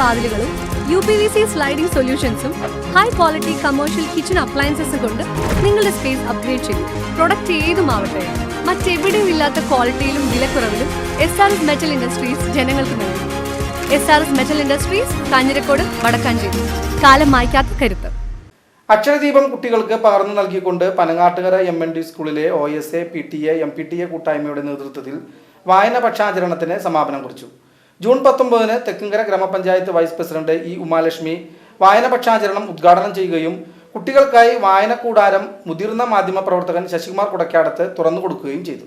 വാതിലുകളും U P V C sliding സൊല്യൂഷൻസും high quality commercial kitchen അപ്ലയൻസസും കൊണ്ട് നിങ്ങളുടെ സ്പേസ് അപ്ഗ്രേഡ് ചെയ്യും പ്രൊഡക്റ്റ് ഏതുമാവട്ടെ മറ്റെവിടെയും ഇല്ലാത്ത ക്വാളിറ്റിയിലും വിലക്കുറവിലും S R S metal industries ജനങ്ങൾക്ക് നൽകും. S R S metal industries Kanjirakode Vadakkanchery. കാലം മായ്ക്കാത്ത കരുത്ത്. അക്ഷരദീപം കുട്ടികൾക്ക് പകർന്നു നൽകിക്കൊണ്ട് പനങ്ങാട്ടുകര എം എൻ ഡി സ്കൂളിലെ O S A P T A M P T A കൂട്ടായ്മയുടെ നേതൃത്വത്തിൽ വായന പക്ഷാചരണത്തിന് സമാപനം കുറിച്ചു. ജൂൺ പത്തൊമ്പതിന് തെക്കുംകര ഗ്രാമപഞ്ചായത്ത് വൈസ് പ്രസിഡന്റ് ഇ ഉമാലക്ഷ്മി വായന പക്ഷാചരണം ഉദ്ഘാടനം ചെയ്യുകയും കുട്ടികൾക്കായി വായനക്കൂടാരം മുതിർന്ന മാധ്യമ പ്രവർത്തകൻ ശശികുമാർ കുടക്കാടത്ത് തുറന്നു കൊടുക്കുകയും ചെയ്തു.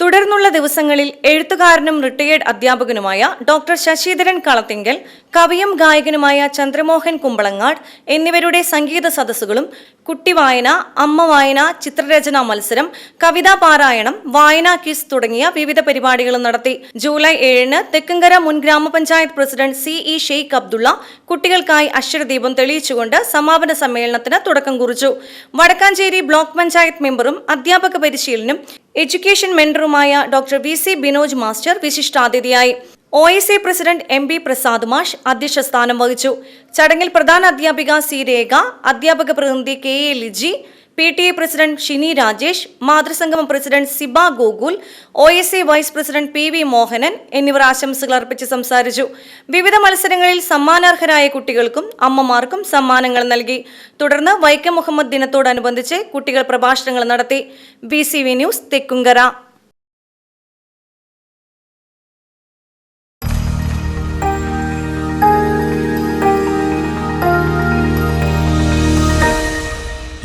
തുടർന്നുള്ള ദിവസങ്ങളിൽ എഴുത്തുകാരനും റിട്ടയേർഡ് അധ്യാപകനുമായ ഡോക്ടർ ശശിധരൻ കളത്തിങ്കൽ കവിയും ഗായകനുമായ ചന്ദ്രമോഹൻ കുമ്പളങ്ങാട് എന്നിവരുടെ സംഗീത സദസ്സുകളും കുട്ടിവായന അമ്മ വായന ചിത്രരചനാ മത്സരം കവിതാ പാരായണം വായനാ കിസ് തുടങ്ങിയ വിവിധ പരിപാടികളും നടത്തി. ജൂലൈ ഏഴിന് തെക്കങ്കര മുൻ ഗ്രാമപഞ്ചായത്ത് president C E Sheikh Abdulla കുട്ടികൾക്കായി അക്ഷരദീപം തെളിയിച്ചുകൊണ്ട് സമാപന സമ്മേളനത്തിന് തുടക്കം കുറിച്ചു. വടക്കാഞ്ചേരി ബ്ലോക്ക് പഞ്ചായത്ത് മെമ്പറും അധ്യാപക പരിശീലനം education മെന്ററുമായ doctor V C Binoj master വിശിഷ്ടാതിഥിയായി. O A C president M B Prasad മാഷ് അധ്യക്ഷ സ്ഥാനം വഹിച്ചു. ചടങ്ങിൽ പ്രധാന അധ്യാപിക സി രേഖ അധ്യാപക പ്രതിനിധി K A Liji P T A president Shini Rajesh മാതൃസംഗമം president Siba Gokul O S A vice president P V Mohanan എന്നിവർ ആശംസകൾ അർപ്പിച്ച് സംസാരിച്ചു. വിവിധ മത്സരങ്ങളിൽ സമ്മാനാർഹരായ കുട്ടികൾക്കും അമ്മമാർക്കും സമ്മാനങ്ങൾ നൽകി. തുടർന്ന് വൈക്കം മുഹമ്മദ് ദിനത്തോടനുബന്ധിച്ച് കുട്ടികൾ പ്രഭാഷണങ്ങൾ നടത്തി. B C V news Thekkumkara